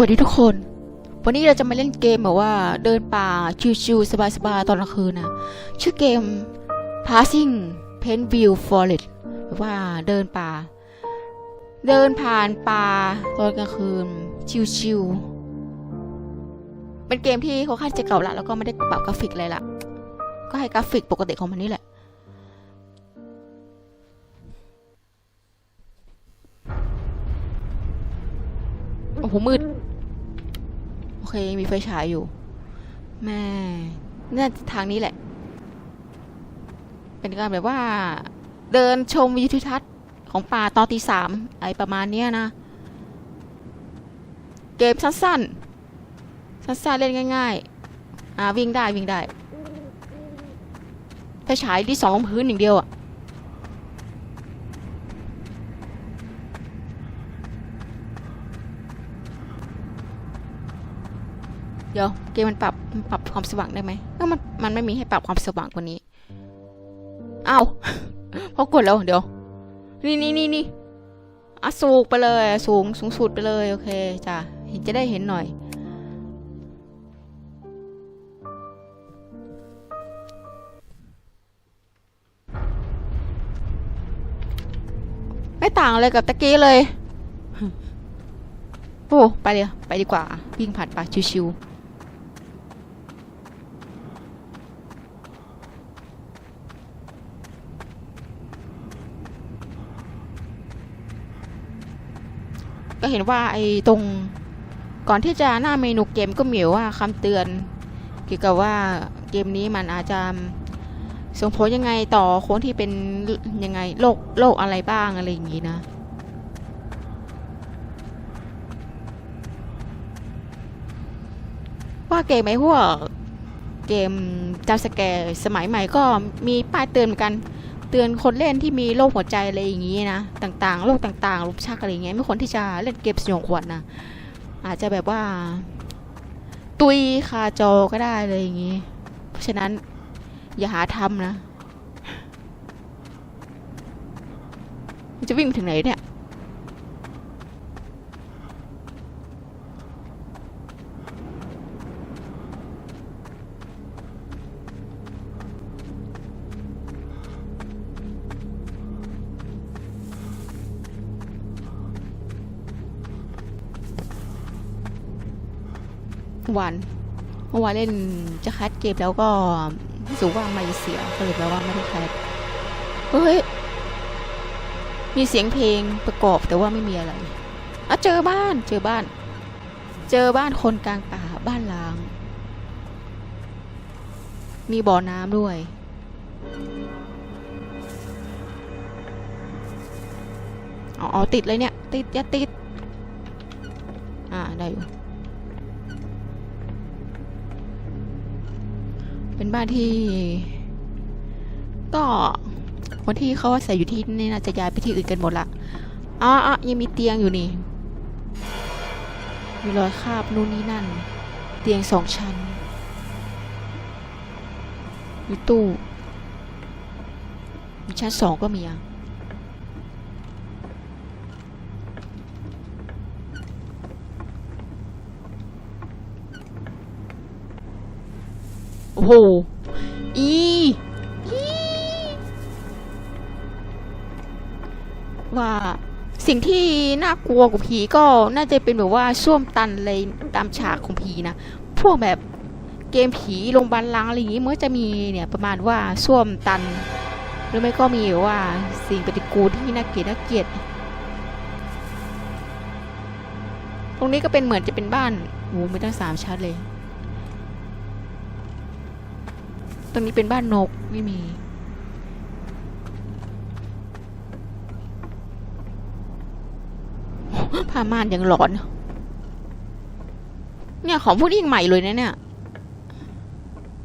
วัสดีทุกคน วันนี้เราจะมาเล่นเกมแบบว่าเดินป่าชิวๆสบายๆตอนกลางคืนนะชื่อเกม Passing Paintview Forest แบบว่าเดินป่า เดินผ่านป่าตอนกลางคืนชิวๆเป็นเกมที่เขาค่อนข้างจะเก่าละแล้วก็ไม่ได้ปรับกราฟิกอะไรละก็ให้กราฟิกปกติของมันนี่แหละโอ้โหมืด เคมีไฟฉายอยู่ แม่น่าจะทางนี้แหละ เป็นการแบบว่า เดินชมวิวทิวทัศน์ของป่าตอนตีสามไรประมาณเนี้ยนะ เกมสั้นๆ สั้นๆ เล่นง่าย ๆ อ่าวิ่งได้วิ่งได้ไฟฉายที่สองลงพื้นอย่างเดียวอะ เดี๋ยวเกมมันปรับปรับความสว่างได้ไหมก็มันมันไม่มีให้ปรับความสว่างกว่านี้อ้าวพอกดแล้วเดี๋ยว นี่นี่นี่นี่อะสูงไปเลยสูงสูงสุดไปเลยโอเคจ้ะเห็นจะได้เห็นหน่อย ไม่ต่างเลยกับตะกี้เลยโอ้ไปเลยไปดีกว่าวิ่งผ่านป่าชิวๆ ก็เห็นว่าไอ้ตรงก่อนที่จะหน้าเมนูเกมก็มีว่าคำเตือน เกี่ยวกับว่าเกมนี้มันอาจจะส่งผลยังไงต่อคนที่เป็นยังไงโรคโรคอะไรบ้างอะไรอย่างนี้นะว่าเกมไอ้พวกเกมจำสแกสมัยใหม่ก็มีป้ายเตือนเหมือนกัน ตือนคนเล่นที่มีโรคหัวใจอะไรอย่างนี้นะต่างๆโรคต่างๆลุมชักอะไรอย่างเงี้ยไม่ควรที่จะเล่นเกมสยองขวัญนะอาจจะแบบว่า ตุยคาจอก็ได้เลยอย่างงี้ เพราะฉะนั้นอย่าหาทำนะ จะวิ่งไปถึงไหนเนี่ย วันเมื่อวานเล่นจะคัดเกมแล้วก็รู้สึกว่าไม่เสียก็เลยแปลว่าไม่ได้คัดเฮ้ยมีเสียงเพลงประกอบแต่ว่าไม่มีอะไรอะเจอบ้านเจอบ้าน เจอบ้านคนกลางป่าบ้านล้าง มีบ่อน้ำด้วยอาเอติดเลยเนี่ย ติด อย่าติด อ่า ได้อยู่ เป็นบ้านที่ ก็คนที่เขาอาศัยอยู่ที่นี่น่าจะย้ายไปที่อื่นกันหมดละอ๋ออยังมีเตียงอยู่นี่ มีรอยคราบนู่นนี่นั่น เตียงสองชั้น มีตู้มีชั้นสองก็มีอะ โอ้โห อีว่าสิ่งที่น่ากลัวกว่าผีก็น่าจะเป็นแบบว่าส้วมตันเลยตามฉากของผีนะ พวกแบบเกมผีโรงพยาบาลล้างอะไรอย่างงี้มันจะมีเนี่ยประมาณว่าส้วมตัน หรือไม่ก็มีว่าสิ่งปฏิกูลที่น่าเกลียดน่าเกลียด ตรงนี้ก็เป็นเหมือนจะเป็นบ้านโอ้ไม่ตั้งสามชั้นเลย รงนี้เป็นบ้านนกไม่มี ผ้าม่านยังหลอน เนี่ยของพวกนี้ยังใหม่เลยนะเนี่ย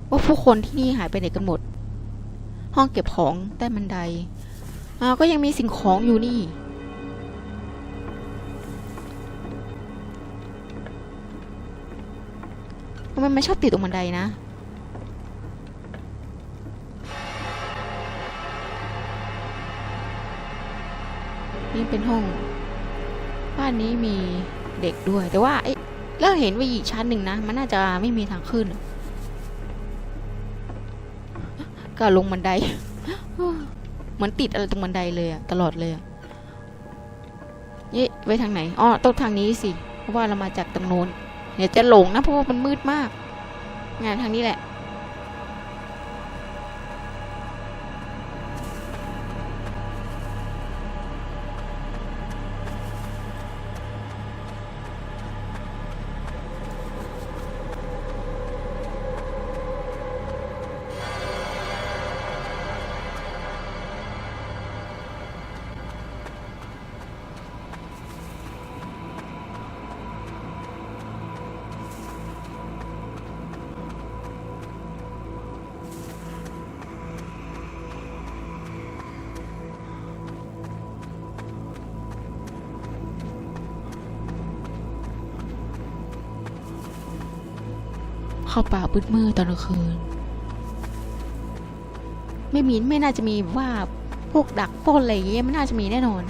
ว่าผู้คนที่นี่หายไปไหนกันหมด ห้องเก็บของใต้บันไดอ่าก็ยังมีสิ่งของอยู่นี่ทำไมมันชอบติดตรงบันไดนะ นี่เป็นห้อง บ้านนี้มีเด็กด้วย แต่ว่าไอ้แล้วเห็นว่าอีกชั้นหนึ่งนะ มันน่าจะไม่มีทางขึ้น ก็ลงบันได เหมือนติดอะไรตรงบันไดเลยอะตลอดเลยอะเย้ไปทางไหน อ๋อต้องทางนี้สิ เพราะว่าเรามาจากตรงโน้น เดี๋ยวจะหลงนะเพราะว่ามันมืดมาก งานทางนี้แหละ เข้าป่ามืดมืดๆตอนกลางคืน ไม่มีไม่น่าจะมีว่าพวกดักปล้นอะไรอย่างเงี้ยไม่น่าจะมีแน่นอน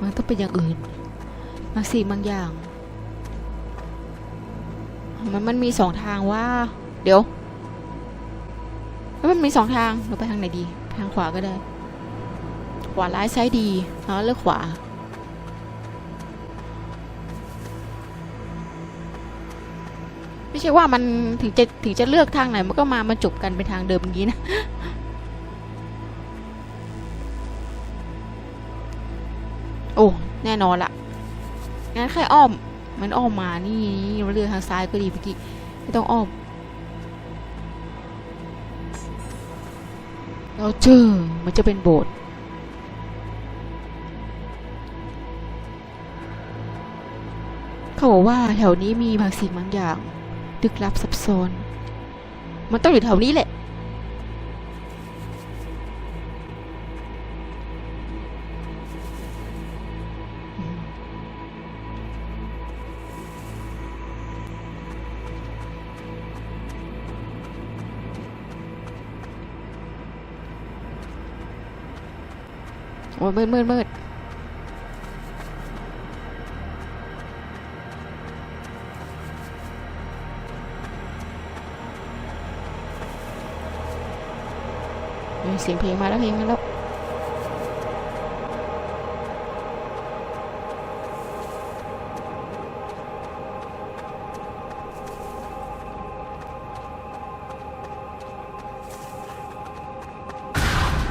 มันต้องเป็นอย่างอื่นบางสิ่งบางอย่าง มันมันมีสองทางว่า เดี๋ยวมันมีสองทางเราไปทางไหนดี ทางขวาก็ได้ ขวาร้ายซ้ายดีแล้วเลือกขวา ไม่ใช่ว่ามันถึงจะถึงจะเลือกทางไหนมันก็มามาจบกันเป็นทางเดิมอย่างนี้นะโอ้แน่นอนละงั้นแค่อ้อม มันอ้อมมานี่เราเลือกทางซ้ายก็ดีเมื่อกี้ไม่ต้องอ้อมเราเจอมันจะเป็นโบสถ์เขาบอกว่าแถวนี้มีบางสิ่งบางอย่าง ลึกลับซับซ้อน มันต้องอยู่แถวนี้แหละโอ้ยมืดมืดมืด เสียงเพลงมาแล้วเพลงมาแล้ว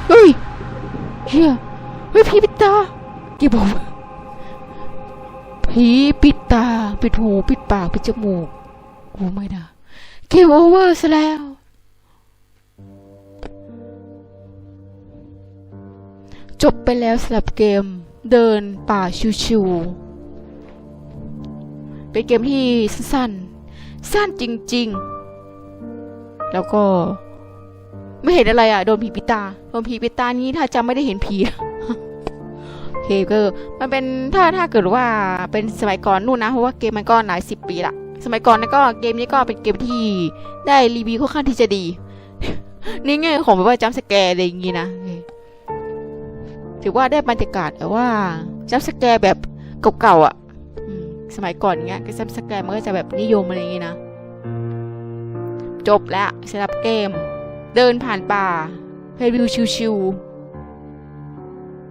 เฮ้ยเฮียเฮ้ยผีปิดตาแกบอกว่าผีปิดตา ปิดหู ปิดปาก ปิดจมูกโอ้ไม่นะเกมโอเวอร์ซะแล้ว จบไปแล้วสำหรับเกมเดินป่าชิวๆเป็นเกมที่สั้นๆ สั้นจริงๆ แล้วก็ไม่เห็นอะไรอะ โดนผีปิตา โดนผีปิตานี้ถ้าจำไม่ได้เห็นผีโอเคก็มันเป็นถ้าถ้าเกิดว่าเป็นสมัยก่อนนู่นนะ เพราะว่าเกมมันก็หลายสิบปีละสมัยก่อนนะก็เกมนี้ก็เป็นเกมที่ได้รีวิวค่อนข้างที่จะดี นี่ไงของแบบว่าจัมสแกร์อะไรอย่างงี้นะ ถือว่าได้บรรยากาศแต่ว่าจัมสแกร์แบบเก่าๆอะสมัยก่อนเงี้ยก็จัมสแกร์มันก็จะแบบนิยมอะไรอย่างงี้นะ จบแล้วสำหรับเกม เดินผ่านป่าเพลวิวชิวๆ